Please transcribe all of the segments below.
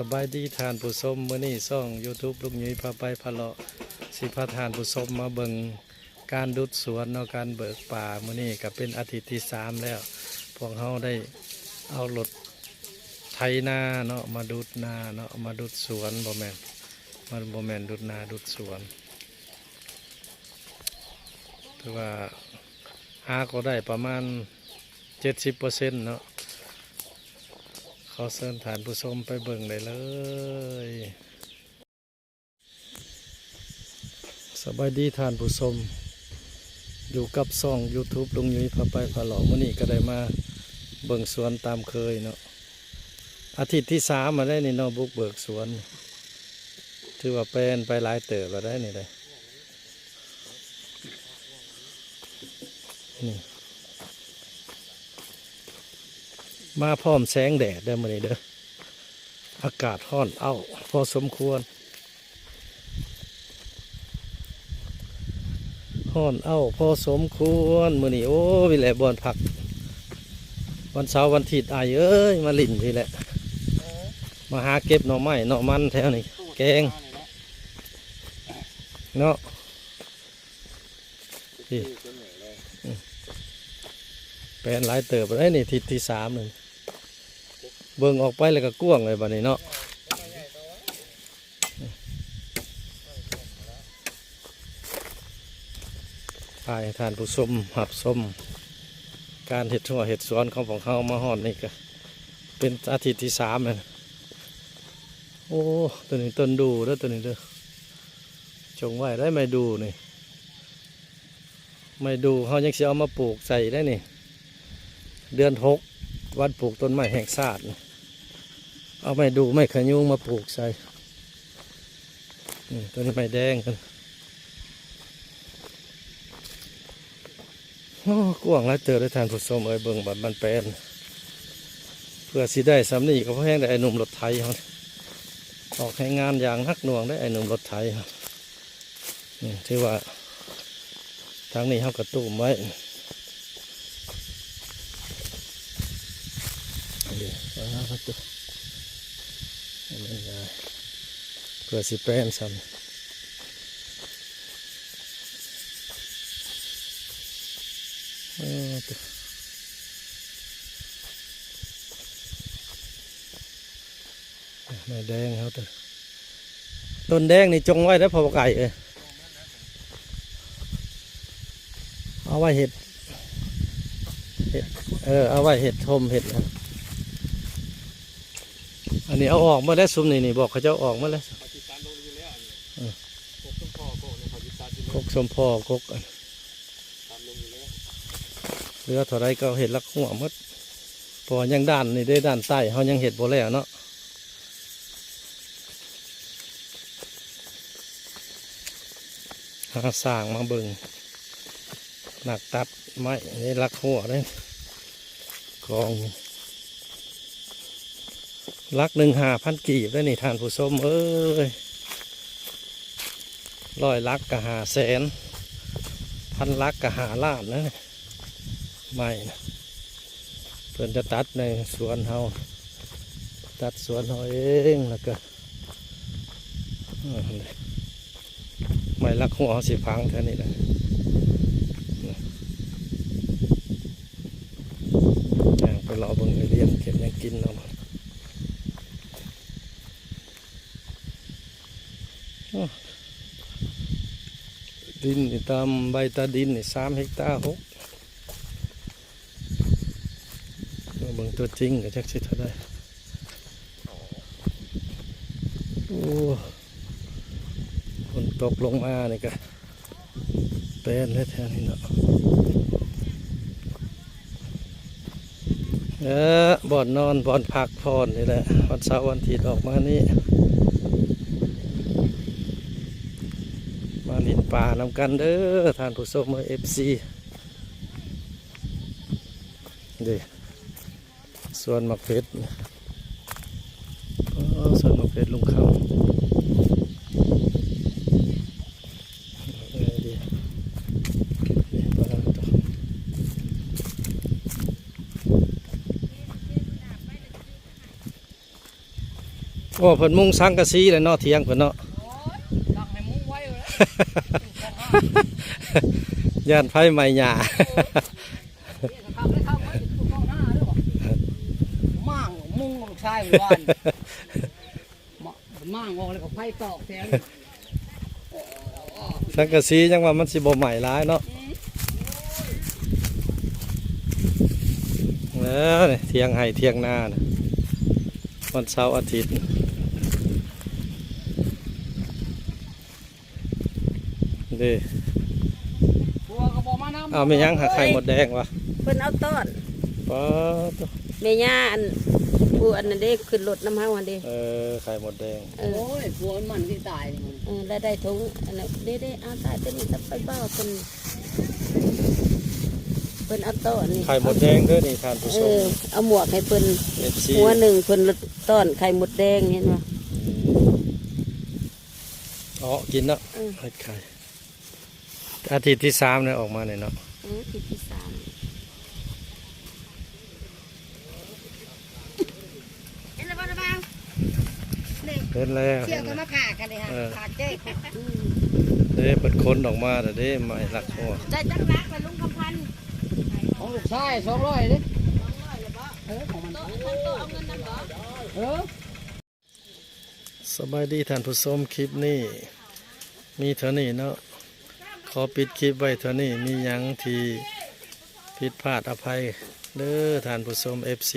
สบายดีทานผู้ชมมื้อนี้ซ่อง YouTube ลูกหยุยพาไปพาเลาะสิพาทานผู้ชมมาเบิงการดุดสวนเนาะการเบิกป่ามื้อนี้ก็เป็นอาทิตย์ที่สามแล้วพวกเฮาได้เอารถไถนาเนาะมาดุดนาเนาะมาดุดสวนบ่แม่นมันบ่แม่นดุดนาดุดสวนถือว่าหาก็ได้ประมาณ 70%เนาะ ขอเชิญฐานผู้ชมไปเบิ่งได้เลย สบายดีทานผู้ชม อยู่กับซ่อง YouTube ลุงยุ้ยพาไปพาหลอกมื้อนี้ก็ได้มาเบิ่งสวนตามเคยเนาะอาทิตย์ที่สามมาได้นี่เนาะบุกเบิกสวน ถือว่าเป็นไปหลายเติบแล้วได้นี่เลยนี่ มาพร้อมแสงแดดเด้อมื้อนี้เด้ออากาศร้อนเอ้า พอสมควรร้อนเอ้า พอสมควรมือนี้โอ้วิแหละบอนผัก วันเสาร์วันอาทิตย์อายเอ้ย มาลิ่นพี่แหละ มาหาเก็บหน่อไม้หน่อมันแถวนี้แกงเนาะพี่แปลนหลายเติบได้นี่ทิศที่สามหนึ่ง เบิ่งออกไปแล้วก็กว้างเลยบัดนี้เนาะพายทานผู้ชมหับชมการเห็ดทั่วเห็ดสวนของของเขามาหอดนี่ก็เป็นอาทิตย์ที่สามเลยโอ้ตัวนี้ต้นดูเด้อตัวนี้เด้อจงไว้ได้ไม่ดูนี่ไม่ดูเขายังเสียเอามาปลูกใส่ได้นี่ เดือนหก วันปลูกต้นไม้แห่งชาติเอาไม่ดูไม่ขยุงมาปลูกใส่นี่ต้นไม้แดงกันโอ้กว้างแล้วเจอได้ทานผู้ชมเอ้ยเบิ่งบัดมันเป็นเพื่อสิได้สำนีก็เพราะแห้งได้ไอ้หนุ่มรถไถเขาออกให้งานอย่างนักหน่วงได้ไอ้หนุ่มรถไถเขานี่ที่ว่าทางนี้เขากระตุ้มไว้เดี๋ยวเอา ประตูให้มันได้เพื่อสิแปรนซ้ำเอาตัวไม่แดงเขาตัวต้นแดงนี่จงไว้แล้วพอไก่เอ้ยเอาไว้เห็ดเห็ด เออ เอาไว้เห็ดทมเห็ดนะ อันนี้เอาออกมาแล้วซุมนี่นี่บอกเขาจะเอาออกมาแล้วเขาติดตามลงอยู่แล้วอันนี้เออพวกต้นพ่อพวกเนี่ยเขาติดตามอยู่กแล้วกสมพอกกอันตามลงอยู่แล้วเหลือเท่าไรก็เห็ดลักหัวหมดเพอยังด้านนี่ได้ด้านใต้เขายังเห็ดบ่แล้วเนาะหาสร้างมาเบิ่งหนักตัดไม้นี่ลักหัวเลยกอง ลักหนึ่งหาพันกีบได้นี่ทานผู้ชมเอ้ยร้อยลักกะหาแสน พันลักกะหาล้านนะไม่นะเพื่อนจะตัดในสวนเฮาตัดสวนเฮาเองแล้วก็ไม่ลักหัวสิพังแค่นี้แหละย่างไปรอเบิ่งไอเลี้ยงเก็บยังกินเนา ดินนี่ตามใบตาดินนี่สามเฮกตาร์หกเบิ่งตัวจริงก็จักสิเท่าได้โอ้ฝนตกลงมานี่ก็เป็นแล้วแถวนี้เนาะเออบ่อนนอนบ่อนพักผ่อนนี่แหละวันเสาร์วันอาทิตย์ออกมานี่ มาลิน ป่านำกันเด้อท่านผู้ชมเอฟซีเด้ส่วนมักเพชรอ๋อส่วนมักเพชรลุงคำเออดีนี่ปลาต่อโอ้เพิ่นมุงสังกะสีเลยเนาะเถียงเพิ่นเนาะ ย่านไฟไหม้หญ้าหมั่างมุ้งลูกชายวันมั่างออกแล้วก็ไฟตอกแทนสังกะสียังว่ามันสิบ่ใหม่ร้ายเนาะแล้วนี่เทียงให้เทียงหน้านะวันเสาร์อาทิตย์ ด้บัวก็บอกมาน้ำเอาไม่ยังหาไข่หมดแดงวะเพิ่นเอาต้อนป๊าดแม่ย่าอันผู้อันนั้นเด้ขึ้นรถน้ำเฮาอันเด้เออไข่หมดแดงเอโอ้อยบัวมันที่ตายนี่มันเออแล้วได้ถุงอันนั้นเด้เด้เอาตายตัวนี้จะไปเบ้าเพิ่นเพิ่นเอาต้อนนี่ไข่หมดแดงเด้อนี่ทานผู้เอชมอเอาหมวกให้เพิ่นเอฟซีหัวหนึ่งเพิ่นต้อนไข่หมดแดงเห็นบ่ อ๋อกินเนาะเออเห็ดไข่ อาทิตย์ที่สามเนี่ยออกมาเนี่ยเนาะเออที่ที่สามเห็นแล้วบ่ระบังเห็นแล้วเที่ยวกันมาขากันเลยฮะเออขาเจ๊อืมเด้เปิดคนออกมาแต่เด้ไม่รักหัวใจจักรักไปลุงคำพันธ์ของลูกชายสองร้อยดิเออของมันเออสบายดีท่านผู้ชมคลิปนี้ มีเท่านี้เนาะข อปิดคลิปไว้เท่านี้มียังที่ผิดพลาดอภัยเด้อท่านผู้ชม FC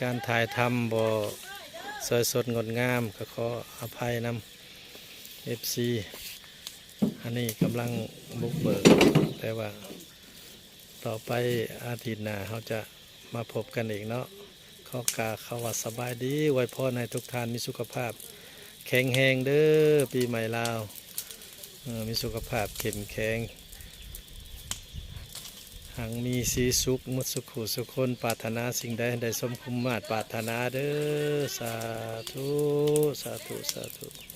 การถ่ายทำบ่สวยสดงดงามก็ขออภัยนำ FC อันนี้กำลังบุกเบิกแต่ว่า ต่อไปอาทิตย์หน้าเขาจะมาพบกันอีกเนาะขอกาเขาว่าสบายดีไว้พรให้ทุกท่านมีสุขภาพ แข็งแรงเด้อปีใหม่ลาว มีสุขภาพเข้มแข็งหังมีสีสุขมุดสุขุสุขคนปรารถนาสิ่งใดใดสมคุมมาตรปรารถนาเด้อสาธุ สาธุ สาธุ